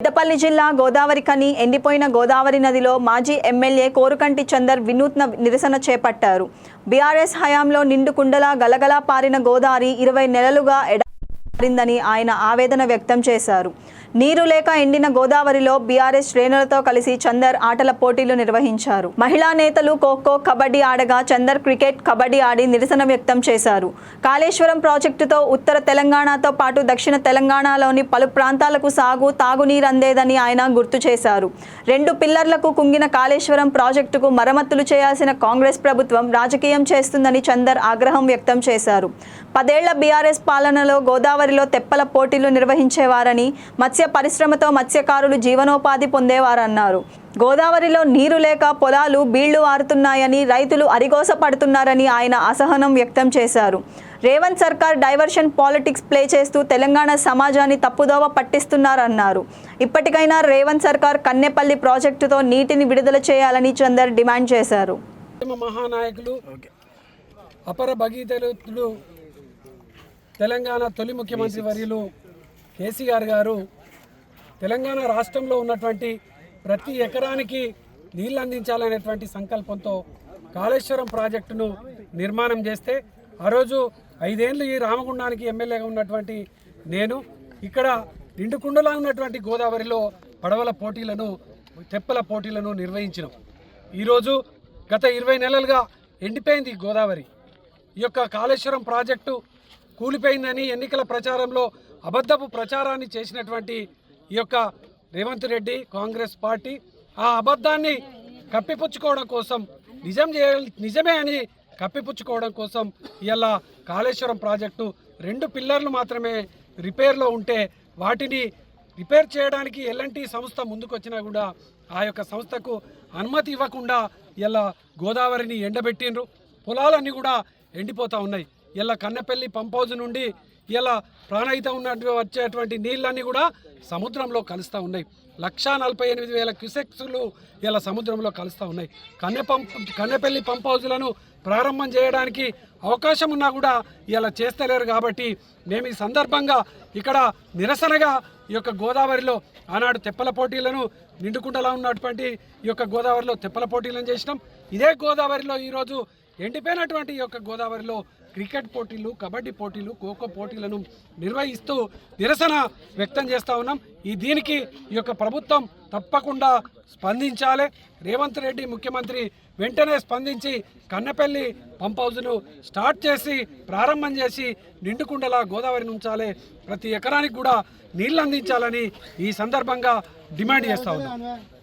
పెద్దపల్లి జిల్లా గోదావరి కని ఎండిపోయిన గోదావరి నదిలో మాజీ ఎమ్మెల్యే కోరుకంటి చందర్ వినూత్న నిరసన చేపట్టారు. బీఆర్ఎస్ హయాంలో నిండు కుండలా గలగలా పారిన గోదావరి ఇరవై నెలలుగా మారిందని ఆయన ఆవేదన వ్యక్తం చేశారు. నీరు లేక ఎండిన గోదావరిలో బీఆర్ఎస్ శ్రేణులతో కలిసి చందర్ ఆటల పోటీలు నిర్వహించారు. మహిళా నేతలు ఖోఖో కబడ్డీ ఆడగా చందర్ క్రికెట్ కబడ్డీ ఆడి నిరసన వ్యక్తం చేశారు. కాళేశ్వరం ప్రాజెక్టుతో ఉత్తర తెలంగాణతో పాటు దక్షిణ తెలంగాణలోని పలు ప్రాంతాలకు సాగు తాగునీరు అందేదని ఆయన గుర్తు చేశారు. రెండు పిల్లర్లకు కుంగిన కాళేశ్వరం ప్రాజెక్టుకు మరమ్మతులు చేయాల్సిన కాంగ్రెస్ ప్రభుత్వం రాజకీయం చేస్తుందని చందర్ ఆగ్రహం వ్యక్తం చేశారు. పదేళ్ళ బీఆర్ఎస్ పాలనలో గోదావరి గోదావరిలో తెప్పల పోటీలు నిర్వహించేవారని మత్స్య పరిశ్రమతో మత్స్యకారులు జీవనోపాధి పొందేవారన్నారు. గోదావరిలో నీరు లేక పొలాలు బీళ్ళు వారుతున్నాయని రైతులు అరిగోస పడుతున్నారని ఆయన అసహనం వ్యక్తం చేశారు. రేవంత్ సర్కార్ డైవర్షన్ పాలిటిక్స్ ప్లే చేస్తూ తెలంగాణ సమాజాన్ని తప్పుదోవ పట్టిస్తున్నారన్నారు. ఇప్పటికైనా రేవంత్ సర్కార్ కన్నెపల్లి ప్రాజెక్టుతో నీటిని విడుదల చేయాలని చందర్ డిమాండ్ చేశారు. మహానాయకులు అపర భగీరథులు తెలంగాణ తొలి ముఖ్యమంత్రి వర్యులు కేసీఆర్ గారు తెలంగాణ రాష్ట్రంలో ఉన్నటువంటి ప్రతి ఎకరానికి నీళ్ళు అందించాలనేటువంటి సంకల్పంతో కాళేశ్వరం ప్రాజెక్టును నిర్మాణం చేస్తే ఆ రోజు ఐదేళ్ళు ఈ రామగుండానికి ఎమ్మెల్యేగా ఉన్నటువంటి నేను ఇక్కడ నిండుకుండలా ఉన్నటువంటి గోదావరిలో పడవల పోటీలను తెప్పల పోటీలను నిర్వహించినాం. ఈరోజు గత ఇరవై నెలలుగా ఎండిపోయింది గోదావరి. ఈ యొక్క కాళేశ్వరం ప్రాజెక్టు కూలిపోయిందని ఎన్నికల ప్రచారంలో అబద్ధపు ప్రచారాన్ని చేసినటువంటి ఈ యొక్క రేవంత్ రెడ్డి కాంగ్రెస్ పార్టీ ఆ అబద్ధాన్ని కప్పిపుచ్చుకోవడం కోసం నిజం చేయ నిజమే అని కప్పిపుచ్చుకోవడం కోసం ఇలా కాళేశ్వరం ప్రాజెక్టు రెండు పిల్లర్లు మాత్రమే రిపేర్లో ఉంటే వాటిని రిపేర్ చేయడానికి ఎల్ఎన్టీ సంస్థ ముందుకొచ్చినా కూడా ఆ యొక్క సంస్థకు అనుమతి ఇవ్వకుండా ఇలా గోదావరిని ఎండబెట్టిండ్రు. పొలాలన్నీ కూడా ఎండిపోతూ ఉన్నాయి. ఇలా కన్నెపల్లి పంప్ హౌజ్ నుండి ఇలా ప్రాణహిత ఉన్నట్టు వచ్చేటువంటి నీళ్ళన్నీ కూడా సముద్రంలో కలుస్తూ ఉన్నాయి. లక్షా నలభై ఎనిమిది వేల క్యూసెక్స్లు ఇలా సముద్రంలో కలుస్తూ ఉన్నాయి. కన్నె పంప్ కన్నెపల్లి పంప్ హౌజులను ప్రారంభం చేయడానికి అవకాశం ఉన్నా కూడా ఇలా చేస్తలేరు కాబట్టి మేము ఈ సందర్భంగా ఇక్కడ నిరసనగా ఈ యొక్క గోదావరిలో ఆనాడు తెప్పల పోటీలను నిండుకుంటలా ఉన్నటువంటి ఈ యొక్క గోదావరిలో తెప్పల పోటీలను చేసినాం. ఇదే గోదావరిలో ఈరోజు ఎండిపోయినటువంటి ఈ యొక్క గోదావరిలో క్రికెట్ పోటీలు కబడ్డీ పోటీలు ఖోఖో పోటీలను నిర్వహిస్తూ నిరసన వ్యక్తం చేస్తూ ఉన్నాం. ఈ దీనికి ఈ యొక్క ప్రభుత్వం తప్పకుండా స్పందించాలి. రేవంత్ రెడ్డి ముఖ్యమంత్రి వెంటనే స్పందించి కన్నెపల్లి పంప్ హౌస్ను స్టార్ట్ చేసి ప్రారంభం చేసి నిండుకుండలా గోదావరిని ఉంచాలి. ప్రతి ఎకరానికి కూడా నీళ్ళు అందించాలని ఈ సందర్భంగా డిమాండ్ చేస్తూ ఉన్నాం.